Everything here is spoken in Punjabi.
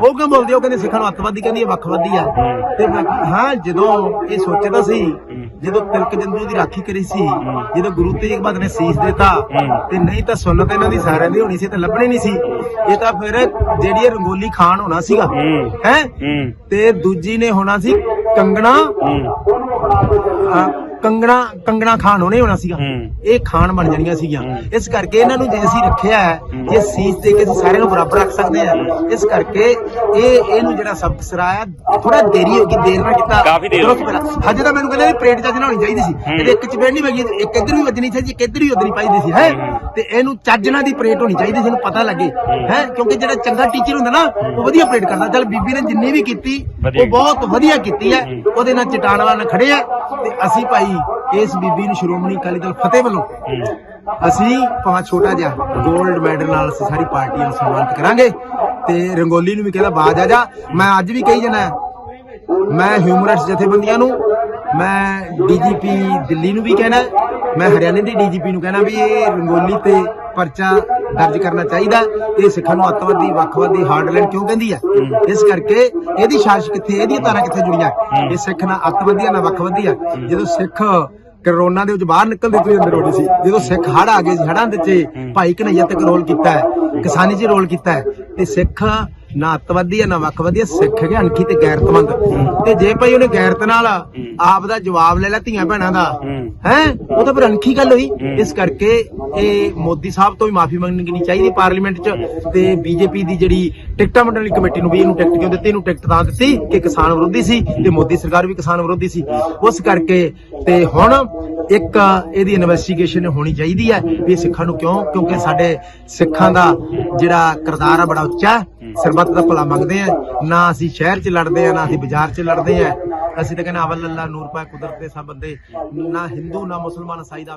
ਉਹ ਕਿਉਂ ਬੋਲਦੀ? ਉਹ ਕਹਿੰਦੇ ਸਿੱਖਾਂ ਨੂੰ ਅੱਤਵਾਦੀ ਕਹਿੰਦੀ ਹੈ ਵੱਖਵਾਦੀ ਆ। ਤੇ ਮੈਂ ਕਿਹਾ, ਹਾਂ ਜਦੋਂ ਇਹ ਸੋਚਦਾ ਸੀ ਜਦੋਂ ਤਿਲਕ ਜੰਦੂ ਦੀ ਰਾਖੀ ਕਰੀ ਸੀ ਜਦੋਂ ਗੁਰੂ ਤੇਗ ਬਹਾਦਰ ਨੇ ਸੀਸ ਦਿੱਤਾ ਤੇ ਨਹੀਂ ਤਾਂ ਸੁਨਨਤ ਇਹਨਾਂ ਦੀ ਸਾਰਿਆਂ ਦੀ ਹੋਣੀ ਸੀ ਤੇ ਲੱਭਣੀ ਨਹੀਂ ਸੀ। ਇਹ ਤਾਂ ਫਿਰ ਜਿਹੜੀ ਇਹ ਰੰਗੋਲੀ ਖਾਨ ਹੋਣਾ ਸੀਗਾ ਹੂੰ। ਹੈ? ਹੂੰ। ਤੇ ਦੂਜੀ ਨੇ ਹੋਣਾ ਸੀ ਕੰਗਣਾ। ਕੰਗਣਾ ਕੰਗਣਾ ਖਾਨ ਹੋਣੇ ਹੋਣਾ ਸੀਗਾ। ਹੂੰ। ਇਹ ਖਾਨ ਬਣ ਜਾਣੀਆਂ ਸੀਗੀਆਂ। ਇਸ ਕਰਕੇ ਇਹਨਾਂ ਨੂੰ ਜੇ ਅਸੀਂ ਰੱਖਿਆ ਹੈ ਜੇ ਸੀਸ ਦੇ ਕੇ ਅਸੀਂ ਸਾਰਿਆਂ ਨੂੰ ਬਰਾਬਰ ਰੱਖ ਸਕਦੇ ਆ ਇਸ ਕਰਕੇ ਇਹ ਇਹਨੂੰ ਜਿਹੜਾ ਸਬਕ ਸਰਾਇਆ ਥੋੜਾ ਦੇਰੀ ਹੋ ਗਈ ਦੇਰ ਨਾਲ ਕੀਤਾ। ਕਾਫੀ ਦੇਰ ਹੋ ਗਈ। ਹਜੇ ਤਾਂ ਮੈਨੂੰ ਕਹਿੰਦੇ ਪਰੇਡ ਚੱਜ ਨਾਲ ਹੋਣੀ ਚਾਹੀਦੀ ਸੀ। ਇਹਦੇ ਇੱਕ ਚਪੇੜ ਨਹੀਂ ਵਗੀ ਇੱਕ ਇੱਧਰ ਵੀ ਵੱਜਣੀ ਚਾਹੀਦੀ ਇੱਕ ਇੱਧਰ ਵੀ ਵੱਜਣੀ ਚਾਹੀਦੀ ਸੀ ਹੈ? ਤੇ ਇਹਨੂੰ ਚੱਜ ਨਾਲ ਦੀ ਪਰੇਡ ਹੋਣੀ ਚਾਹੀਦੀ ਸੀ ਇਹਨੂੰ ਪਤਾ ਲੱਗੇ। ਹੈ। ਕਿਉਂਕਿ ਜਿਹੜਾ ਚੰਗਾ ਟੀਚਰ ਹੁੰਦਾ ਨਾ ਉਹ ਵਧੀਆ ਪਰੇਡ ਕਰਦਾ। ਚੱਲ ਬੀਬੀ ਨੇ ਜਿੰਨੀ ਵੀ ਕੀਤੀ ਉਹ ਬਹੁਤ ਵਧੀਆ ਕੀਤੀ ਹੈ। ਉਹਦੇ ਨਾਲ ਚਟਾਨ ਵਾਲਾ ਨਾਲ ਖੜੇ ਆ ਤੇ ਅਸੀਂ ਭਾਈ ਇਸ ਬੀਬੀ ਨੂੰ ਸ਼੍ਰੋਮਣੀ ਅਕਾਲੀ ਦਲ ਫਤਿਹ ਵੱਲੋਂ ਅਸੀਂ ਭਾਵੇਂ ਛੋਟਾ ਜਿਹਾ 골ਡ ਮੈਡਲ ਨਾਲ ਅਸੀਂ ਸਾਰੀ ਪਾਰਟੀ ਨੂੰ ਸਨਮਾਨਿਤ ਕਰਾਂਗੇ ਤੇ ਰੰਗੋਲੀ ਨੂੰ ਵੀ ਕਹਿੰਦਾ ਬਾਜ ਆ ਜਾ। ਮੈਂ ਅੱਜ ਵੀ ਕਹੀ ਜਾਣਾ ਮੈਂ ਹਿਊਮਨ ਰਾਈਟਸ ਜਥੇਬੰਦੀਆਂ ਨੂੰ, ਮੈਂ ਡੀਜੀਪੀ ਦਿੱਲੀ ਨੂੰ ਵੀ ਕਹਿਣਾ ਮੈਂ ਹਰਿਆਣੇ ਦੀ ਡੀਜੀਪੀ ਨੂੰ ਕਹਿਣਾ ਵੀ ਇਹ ਰੰਗੋਲੀ ਤੇ ਪਰਚਾ ਦਰਜ ਕਰਨਾ ਚਾਹੀਦਾ ਇਹ ਸਿੱਖਾਂ ਨੂੰ ਅੱਤਵਾਦੀ ਵੱਖਵਾਦੀ ਹਾਰਡਲੈਂਡ ਕਿਉਂ ਕਹਿੰਦੀ ਹੈ। ਇਸ ਕਰਕੇ ਇਹਦੀ ਸਾਜ਼ਿਸ਼ ਕਿੱਥੇ ਇਹਦੀਆਂ ਤਾਰਾਂ ਕਿੱਥੇ ਜੁੜੀਆਂ? ਇਹ ਸਿੱਖ ਨਾ ਅੱਤਵਾਦੀ ਆ ਨਾ ਵੱਖਵਾਦੀ ਆ ਜਦੋਂ ਸਿੱਖ ਕਰੋਨਾ ਦੇ ਵਿੱਚ ਬਾਹਰ ਨਿਕਲਦੇ ਤੁਸੀਂ ਅੰਦਰ ਹੋਣੀ ਸੀ ਜਦੋਂ ਸਿੱਖ ਹੜ ਆ ਗਏ ਸੀ ਹੜਾਂ ਦੇ ਵਿੱਚ ਭਾਈ ਕਨਈਆ ਤੱਕ ਰੋਲ ਕੀਤਾ ਹੈ ਕਿਸਾਨੀ 'ਚ ਰੋਲ ਕੀਤਾ ਹੈ ਤੇ ਸਿੱਖ ਨਾ ਅੱਤਵਾਦੀ ਆ, ਨਾ ਵੱਖਵਾਦੀ ਆ ਸਿੱਖ ਹੈਗੇ ਅਣਖੀ ਤੇ ਗੈਰਤਮੰਦ। ਤੇ ਜੇ ਭਾਈ ਉਹਨੇ ਗੈਰਤ ਨਾਲ ਆਪ ਦਾ ਜਵਾਬ ਲੈ ਲਿਆ ਧੀਆਂ ਭੈਣਾਂ ਦਾ, ਹੈ? ਉਹ ਤਾਂ ਫਿਰ ਅਣਖੀ ਗੱਲ ਹੋਈ। ਇਸ ਕਰਕੇ ਇਹ ਮੋਦੀ ਸਾਹਿਬ ਤੋਂ ਵੀ ਮਾਫੀ ਮੰਗਣੀ ਚਾਹੀਦੀ ਪਾਰਲੀਮੈਂਟ 'ਚ ਤੇ ਬੀਜੇਪੀ ਦੀ ਜਿਹੜੀ ਟਿਕਟਾਂ ਵੰਡਣ ਵਾਲੀ ਕਮੇਟੀ ਨੂੰ ਵੀ ਇਹਨੂੰ ਟਿਕਟ ਕਿਉਂ ਦਿੱਤੀ? ਇਹਨੂੰ ਟਿਕਟ ਤਾਂ ਦਿੱਤੀ ਕਿ ਕਿਸਾਨ ਵਿਰੋਧੀ ਸੀ ਤੇ ਮੋਦੀ ਸਰਕਾਰ ਵੀ ਕਿਸਾਨ ਵਿਰੋਧੀ ਸੀ। ਉਸ ਕਰਕੇ ਤੇ ਹੁਣ ਇੱਕ ਇਹਦੀ ਇਨਵੈਸਟੀਗੇਸ਼ਨ ਹੋਣੀ ਚਾਹੀਦੀ ਹੈ ਵੀ ਇਹ ਸਿੱਖਾਂ ਨੂੰ ਕਿਉਂ? ਕਿਉਂਕਿ ਸਾਡੇ ਸਿੱਖਾਂ ਦਾ ਜਿਹੜਾ ਕਿਰਦਾਰ ਆ ਬੜਾ ਉੱਚਾ ਸਰਬੱਤ ਦਾ ਭਲਾ ਮੰਗਦੇ ਆ। ਨਾ ਅਸੀਂ ਸ਼ਹਿਰ 'ਚ ਲੜਦੇ ਆ, ਨਾ ਅਸੀਂ ਬਾਜ਼ਾਰ 'ਚ ਲੜਦੇ ਆ। ਅਸੀਂ ਤਾਂ ਕਹਿੰਦੇ ਅਵਲ ਅੱਲਾ, ਨੂਰ ਪਾ ਕੁਦਰਤ ਦੇ ਸਭ ਬੰਦੇ, ਨਾ ਹਿੰਦੂ, ਨਾ ਮੁਸਲਮਾਨ, ਸਾਈ ਦਾ